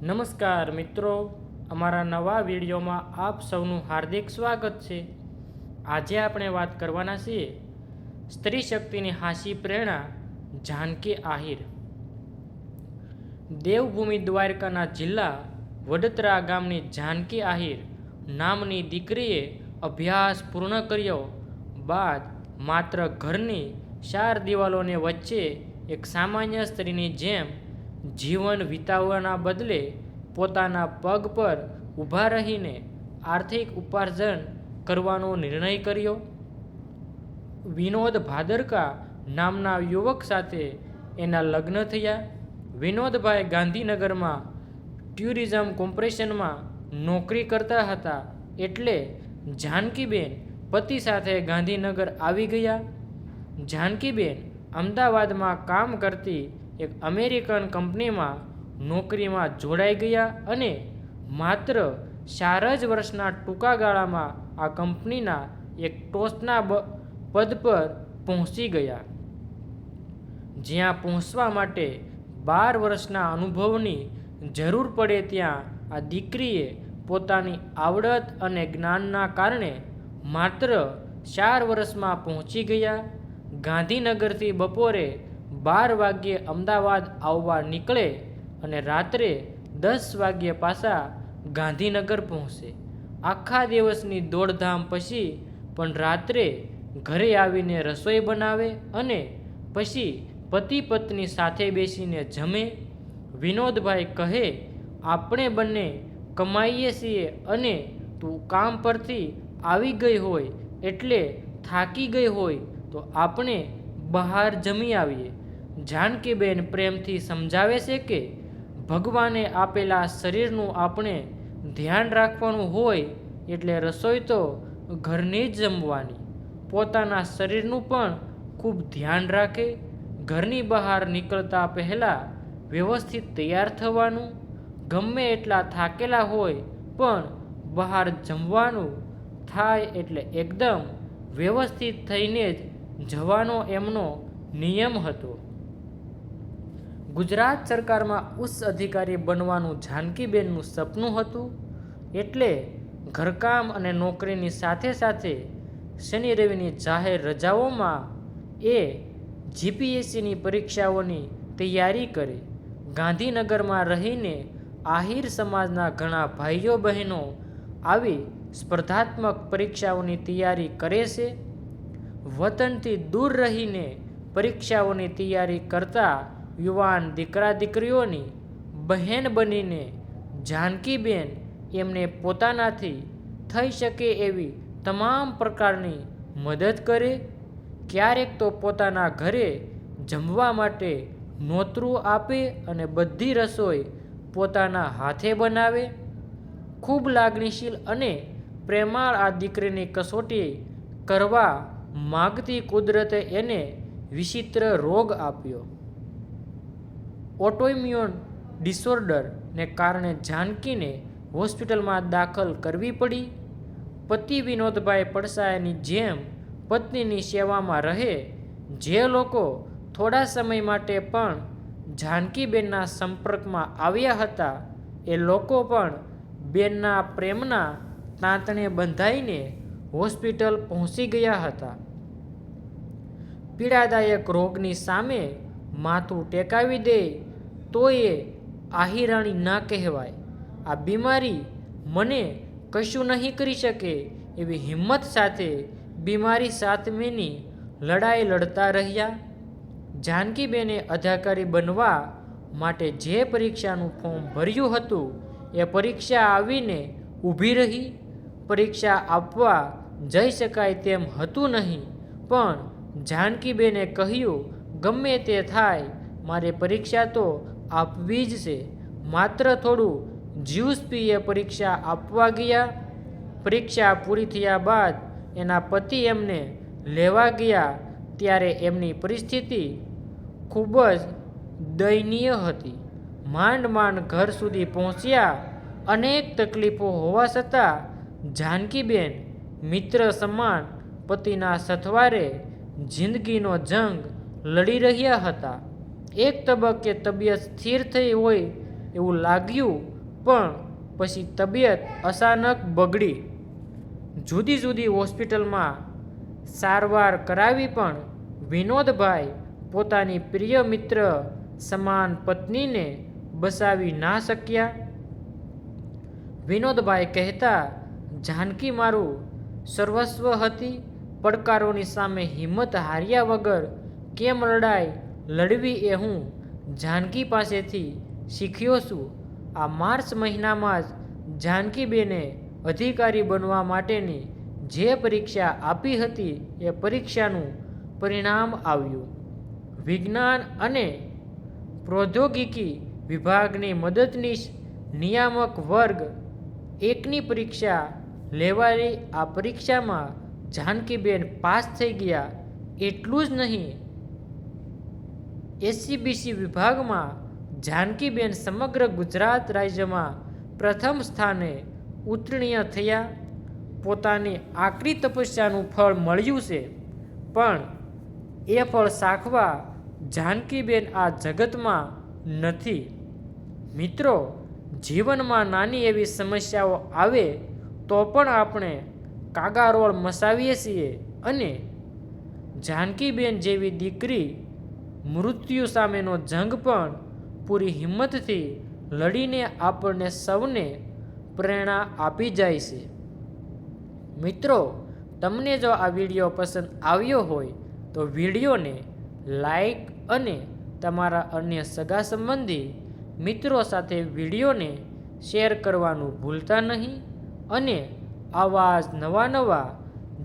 નમસ્કાર મિત્રો, અમારા નવા વિડીયોમાં આપ સૌનું હાર્દિક સ્વાગત છે. આજે આપણે વાત કરવાના છીએ, સ્ત્રી શક્તિની હાસી પ્રેરણા, જાનકી આહિર. દેવભૂમિ દ્વારકાના જિલ્લા વડતરા ગામની જાનકી આહિર નામની દીકરીએ અભ્યાસ પૂર્ણ કર્યો બાદ માત્ર ઘરની ચાર દિવાલોને વચ્ચે એક સામાન્ય સ્ત્રીની જેમ જીવન વિતાવવાના બદલે પોતાના પગ પર ઊભા રહીને આર્થિક ઉપાર્જન કરવાનો નિર્ણય કર્યો. વિનોદ ભાદરકા નામના યુવક સાથે એના લગ્ન થયા. વિનોદભાઈ ગાંધીનગરમાં ટુરિઝમ કોર્પોરેશનમાં નોકરી કરતા હતા એટલે જાનકીબેન પતિ સાથે ગાંધીનગર આવી ગયા. જાનકીબેન અમદાવાદમાં કામ કરતી એક અમેરિકન કંપનીમાં નોકરીમાં જોડાઈ ગયા અને માત્ર ચાર જ વર્ષના ટૂંકા ગાળામાં આ કંપનીના એક ટોચના પદ પર પહોંચી ગયા. જ્યાં પહોંચવા માટે બાર વર્ષના અનુભવની જરૂર પડે ત્યાં આ દીકરીએ પોતાની આવડત અને જ્ઞાનના કારણે માત્ર ચાર વર્ષમાં પહોંચી ગયા. ગાંધીનગરથી બપોરે બાર વાગ્યે અમદાવાદ આવવા નીકળે અને રાત્રે દસ વાગ્યે પાછા ગાંધીનગર પહોંચે. આખા દિવસની દોડધામ પછી પણ રાત્રે ઘરે આવીને રસોઈ બનાવે અને પછી પતિ પત્ની સાથે બેસીને જમે. વિનોદભાઈ કહે, આપણે બંને કમાઈએ છીએ અને તું કામ પરથી આવી ગઈ હોય એટલે થાકી ગઈ હોય તો આપણે બહાર જમી આવીએ. જાનકીબેન પ્રેમથી સમજાવે છે કે ભગવાને આપેલા શરીરનું આપણે ધ્યાન રાખવાનું હોય એટલે રસોઈ તો ઘરની જ જમવાની. પોતાના શરીરનું પણ ખૂબ ધ્યાન રાખે, ઘરની બહાર નીકળતા પહેલાં વ્યવસ્થિત તૈયાર થવાનું, ગમે એટલા થાકેલા હોય પણ બહાર જમવાનું થાય એટલે એકદમ વ્યવસ્થિત થઈને જ જવાનો એમનો નિયમ હતો. ગુજરાત સરકારમાં ઉચ્ચ અધિકારી બનવાનું જાનકીબેનનું સપનું હતું, એટલે ઘરકામ અને નોકરીની સાથે સાથે શનિ રવિની જાહેર રજાઓમાં એ જીપીએસસીની પરીક્ષાઓની તૈયારી કરી. ગાંધીનગરમાં રહીને આહિર સમાજના ઘણા ભાઈઓ બહેનો આવી સ્પર્ધાત્મક પરીક્ષાઓની તૈયારી કરે છે. વતનથી દૂર રહીને પરીક્ષાઓની તૈયારી કરતા યુવાન દીકરા દીકરીઓની બહેન બનીને જાનકીબેન એમને પોતાનાથી થઈ શકે એવી તમામ પ્રકારની મદદ કરે, ક્યારેક તો પોતાના ઘરે જમવા માટે નોતરું આપે અને બધી રસોઈ પોતાના હાથે બનાવે. ખૂબ લાગણીશીલ અને પ્રેમાળ આ દીકરીની કસોટી કરવા માગતી કુદરતે એને વિચિત્ર રોગ આપ્યો. ઓટોઇમ્યુન ડિસઓર્ડરને કારણે જાનકીને હોસ્પિટલમાં દાખલ કરવી પડી. પતિ વિનોદભાઈ પડસાયાની જેમ પત્નીની સેવામાં રહે, જે લોકો થોડા સમય માટે પણ જાનકીબેનના સંપર્કમાં આવ્યા હતા, એ લોકો પણ બેનના પ્રેમના તાંતણે બંધાઈને હોસ્પિટલ પહોંચી ગયા હતા. પીડાદાયક રોગની સામે માથું ટેકાવી દે તો એ આહિરાણી ના કહેવાય. આ બીમારી મને કશું નહીં કરી શકે એવી હિંમત સાથે બીમારી સાતમેની લડાઈ લડતા રહ્યા. જાનકીબેને અધિકારી બનવા માટે જે પરીક્ષાનું ફોર્મ ભર્યું હતું, એ પરીક્ષા આવીને ઊભી રહી. પરીક્ષા આપવા જઈ શકાય તેમ હતું નહીં, પણ જાનકીબેને કહ્યું, ગમે તે થાય, મારે પરીક્ષા તો આપવી જ છે. માત્ર થોડું જ્યુસ પીએ, પરીક્ષા આપવા ગયા. પરીક્ષા પૂરી થયા બાદ એના પતિ એમને લેવા ગયા ત્યારે એમની પરિસ્થિતિ ખૂબ જ દયનીય હતી. માંડ માંડ ઘર સુધી પહોંચ્યા. અનેક તકલીફો હોવા છતાં જાનકીબેન મિત્ર સમાન પતિના સથવારે જિંદગીનો જંગ લડી રહ્યા હતા. એક તબક્કે તબિયત સ્થિર થઈ હોય એવું લાગ્યું, પણ પછી તબિયત અચાનક બગડી. જુદી જુદી હોસ્પિટલમાં સારવાર કરાવી પણ વિનોદભાઈ પોતાની પ્રિય મિત્ર સમાન પત્નીને બસાવી ના શક્યા. વિનોદભાઈ કહેતા, જાનકી મારું સર્વસ્વ હતી, પડકારોની સામે હિંમત હાર્યા વગર કેમ લડાઈ લડવી એ હું જાનકી પાસેથી શીખ્યો છું. આ માર્ચ મહિનામાં જ જાનકીબેને અધિકારી બનવા માટેની જે પરીક્ષા આપી હતી એ પરીક્ષાનું પરિણામ આવ્યું. વિજ્ઞાન અને પ્રૌદ્યોગિકી વિભાગની મદદનીશ નિયામક વર્ગ એકની પરીક્ષા લેવાયેલી આ પરીક્ષામાં જાનકીબેન પાસ થઈ ગયા. એટલું જ નહીં એસસીબીસી વિભાગમાં જાનકીબેન સમગ્ર ગુજરાત રાજ્યમાં પ્રથમ સ્થાને ઉત્તીર્ણ થયા. પોતાની આકરી તપસ્યાનું ફળ મળ્યું છે, પણ એ ફળ સાખવા જાનકીબેન આ જગતમાં નથી. મિત્રો, જીવનમાં નાની એવી સમસ્યાઓ આવે તો પણ આપણે કાગારોળ મસાવીએ છીએ અને જાનકીબેન જેવી દીકરી મૃત્યુ સામેનો જંગ પણ પૂરી હિંમતથી લડીને આપણને સૌને પ્રેરણા આપી જાય છે. મિત્રો, તમને જો આ વીડિયો પસંદ આવ્યો હોય, તો વિડીયોને લાઈક અને તમારા અન્ય સગા સંબંધી મિત્રો સાથે વિડીયોને શેર કરવાનું ભૂલતા નહીં અને આવા જ નવા નવા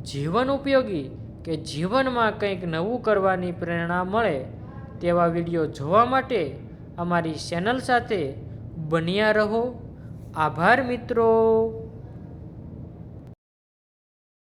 જીવન ઉપયોગી કે જીવનમાં કંઈક નવું કરવાની પ્રેરણા મળે તેવા વીડિયો જોવા માટે અમારી ચેનલ સાથે બન્યા રહો. આભાર મિત્રો.